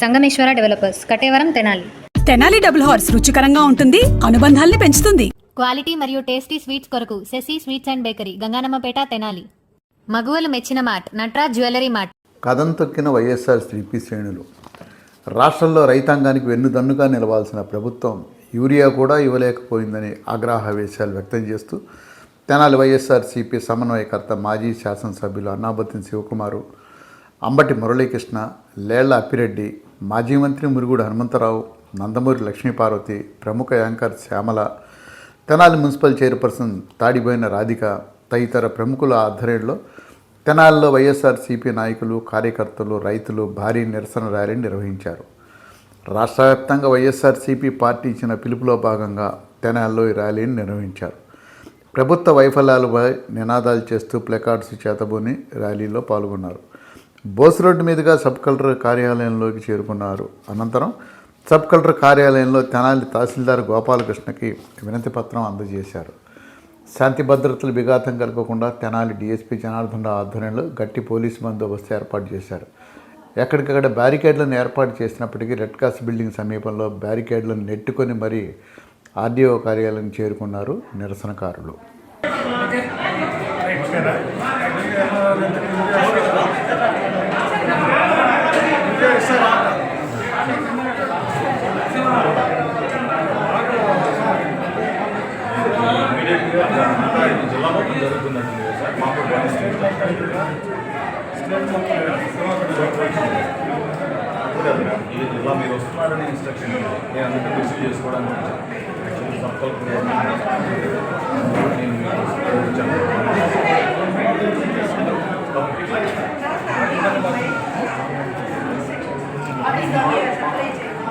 Sangameswara developers Katevaram Tenali. Tenali double horse రుచికరంగా ఉంటుంది అనుబంధాల్ని పెంచుతుంది. క్వాలిటీ మరియు టేస్టీ స్వీట్స్ కొరకు Sasi sweets and bakery Ganganammapeta Tenali. మగువలు మెచ్చిన మార్ట్ నట్రాజ్ జ్యువెలరీ మార్ట్ కథం తొక్కిన వైఎస్ఆర్ శ్రీపీ శ్రేణులు. రాష్ట్రంలో రైతాంగానికి వెన్నుదన్నుగా నిలవాల్సిన ప్రభుత్వం యూరియా కూడా ఇవ్వలేకపోయిందని ఆగ్రహావేశాలు వ్యక్తం చేస్తూ తెనాలి వైఎస్ఆర్ సిపి సమన్వయకర్త మాజీ శాసనసభ్యులు అన్నాబత్తిన శివకుమారు అంబటి మురళీకృష్ణ లేళ్ళ అప్పిరెడ్డి మాజీ మంత్రి మురుగుడు హనుమంతరావు నందమూరి లక్ష్మీపార్వతి ప్రముఖ anchor Shyamala Tenali municipal chairperson తాడిపోయిన Radhika తదితర ప్రముఖుల ఆధ్వర్యంలో తెనాలిలో వైఎస్ఆర్సీపీ నాయకులు కార్యకర్తలు రైతులు భారీ నిరసన ర్యాలీ నిర్వహించారు. రాష్ట్ర వ్యాప్తంగా పార్టీ ఇచ్చిన పిలుపులో భాగంగా తెనాలిలో ఈ ర్యాలీని నిర్వహించారు. ప్రభుత్వ వైఫల్యాలపై నినాదాలు చేస్తూ ప్లెకార్డ్స్ చేతబోని ర్యాలీలో పాల్గొన్నారు. బోస్ రోడ్డు మీదుగా సబ్ కలెక్టర్ కార్యాలయంలోకి చేరుకున్నారు. అనంతరం సబ్ కలెక్టర్ కార్యాలయంలో తెనాలి తహసీల్దార్ గోపాలకృష్ణకి వినతి పత్రం అందజేశారు. శాంతి భద్రతలు విఘాతం కలగకుండా తెనాలి డీఎస్పీ జనార్దన్ రావు ఆధ్వర్యంలో గట్టి పోలీసు బందోబస్తు ఏర్పాటు చేశారు. ఎక్కడికక్కడ బ్యారికేడ్లను ఏర్పాటు చేసినప్పటికీ రెడ్ క్రాస్ బిల్డింగ్ సమీపంలో బ్యారికేడ్లను నెట్టుకొని మరీ ఆర్డీఓ కార్యాలయం చేరుకున్నారు నిరసనకారులు. ఇలా మీరు వస్తున్నారని ఇన్స్ట్రక్షన్ నేను అందుకే రిసీవ్ చేసుకోవడానికి యాక్చువల్లీ సబ్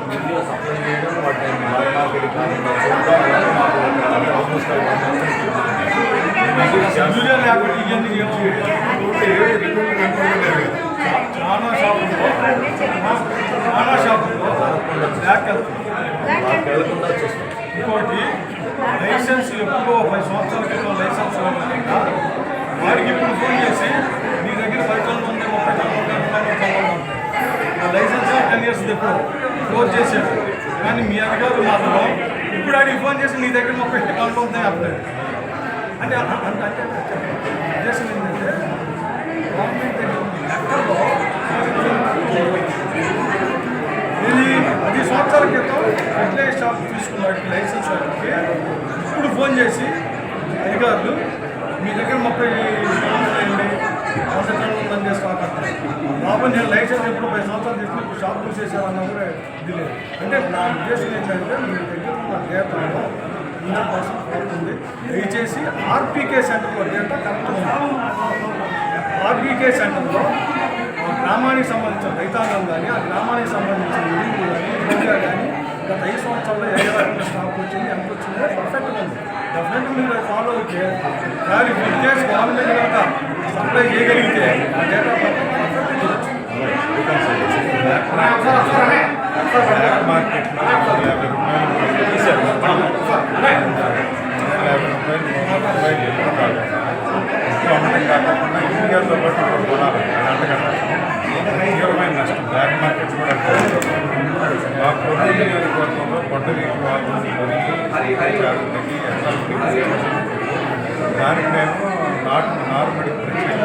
నేను సప్లై చేయడం వాటిని ఇంకోటి లైసెన్స్ ఎప్పుడో పది సంవత్సరాల క్రితం లైసెన్స్ వాడికి ఇప్పుడు ఫోన్ చేసి నీ దగ్గర పది టన్నులు ఉంది ముప్పై టన్నులు ఉంది ముప్పై ఉంది ఆ లైసెన్స్ టెన్ ఇయర్స్ ఎప్పుడు క్లోజ్ చేశాడు. కానీ మీ అధికారులు మాత్రం ఇప్పుడు ఆడికి ఫోన్ చేసి నీ దగ్గర ముప్పై టన్నులు ఉంటాయి అప్పుడు అంటే అంటే అంటే ఉద్దేశం ఏంటంటే గవర్నమెంట్ లెక్కల్లో ఇది పది సంవత్సరాల క్రితం ఫెర్టిలైజర్ షాప్ తీసుకున్నాడు లైసెన్స్ వాళ్ళకి ఇప్పుడు ఫోన్ చేసి అధికారులు మీ దగ్గర ముప్పై టన్నులు వంద టన్నులు ఉందని స్టాక్ అంటారు బాబు నేను లైసెన్స్ ఎప్పుడు పది సంవత్సరాలు తీసుకుని ఇప్పుడు షాప్ మూసేసామన్నా కూడా ఇది లేదు. అంటే నా ఉద్దేశం ఏంటంటే మీ దగ్గర ఉన్న డేటాలో హండ్రెడ్ పర్సెంట్ పడుతుంది దయచేసి ఆర్పీకే సెంటర్లో డేటా కరెక్ట్ ఉంది? ఆర్బీకే సెంటర్లో గ్రామానికి సంబంధించిన రైతాంగం కానీ ఆ గ్రామానికి సంబంధించిన ఎరువులు కానీ యూరియా కానీ గత ఐదు సంవత్సరాల్లో ఏ రకంగా స్టాక్ వచ్చింది ఎంత వచ్చిందో పర్ఫెక్ట్గా ఉంది. డెఫినెట్గా మీరు ఫాలో అయితే ఇన్ కేస్ గవర్నమెంట్ కనుక సప్లై చేయగలిగితే ఆ డేటా పర్ఫెక్ట్ చేయొచ్చు బ్లాక్ జాగ్రత్తకి దానికి మేము నాటు నార్మడి ప్రత్యేక